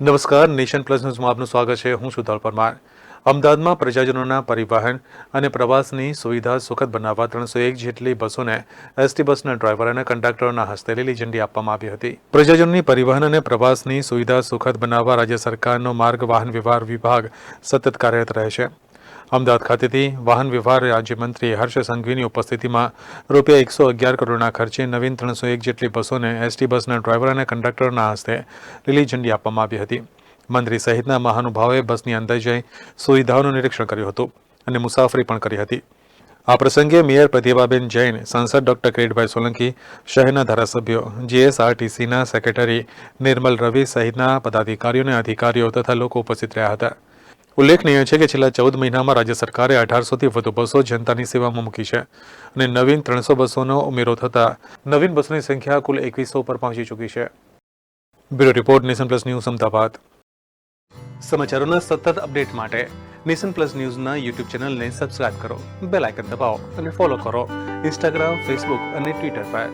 નમસ્કાર, nation plus ન્યૂઝમાં આપનું સ્વાગત છે. હું સુધાર પરમાર અમદાવાદમાં પ્રજાજનોના પરિવહન અને પ્રવાસની સુવિધા સુખદ બનાવવા ત્રણસો એક જેટલી બસોને એસટી બસના ડ્રાઈવર અને કંડક્ટરોના હસ્તે લીલી ઝંડી આપવામાં આવી હતી. પ્રજાજનોની પરિવહન અને પ્રવાસની સુવિધા સુખદ બનાવવા રાજ્ય સરકારનો માર્ગ વાહન વ્યવહાર વિભાગ સતત કાર્યરત રહે છે. અમદાવાદ ખાતેથી વાહન વ્યવહાર રાજ્યમંત્રી હર્ષ સંઘવીની ઉપસ્થિતિમાં રૂપિયા એકસો અગિયાર કરોડના ખર્ચે નવીન ત્રણસો એક જેટલી બસોને એસટી બસના ડ્રાઈવર અને કંડક્ટરના હસ્તે લીલી ઝંડી આપવામાં આવી હતી. મંત્રી સહિતના મહાનુભાવોએ બસની અંદર જઈ સુવિધાઓનું નિરીક્ષણ કર્યું હતું અને મુસાફરી પણ કરી હતી. આ પ્રસંગે મેયર પ્રતિભાબેન જૈન, સાંસદ ડોક્ટર કિરીટભાઈ સોલંકી, શહેરના ધારાસભ્યો જીએસઆરટીસીના સેક્રેટરી નિર્મલ રવિ સહિતના પદાધિકારીઓ અને અધિકારીઓ તથા લોકો ઉપસ્થિત રહ્યા હતા. ઉલ્લેખનીય છે કે છેલ્લા ચૌદ મહિનામાં રાજ્ય સરકારે અઢારસોથી વધુ બસો જનતાની સેવામાં મૂકી છે અને નવીન ત્રણસો બસોનો ઉમેરો થતાં નવીન બસોની સંખ્યા કુલ એકવીસો પર પહોંચી ચૂકી છે. Bureau report nation plus news Ahmedabad. સમાચારોના સતત અપડેટ માટે નેશન પ્લસ ન્યૂઝના યુટ્યુબ ચેનલને સબસ્ક્રાઇબ કરો, બેલ આઇકન દબાવો અને ફોલો કરો. ઇન્સ્ટાગ્રામ, ફેસબુક અને ટ્વિટર પર.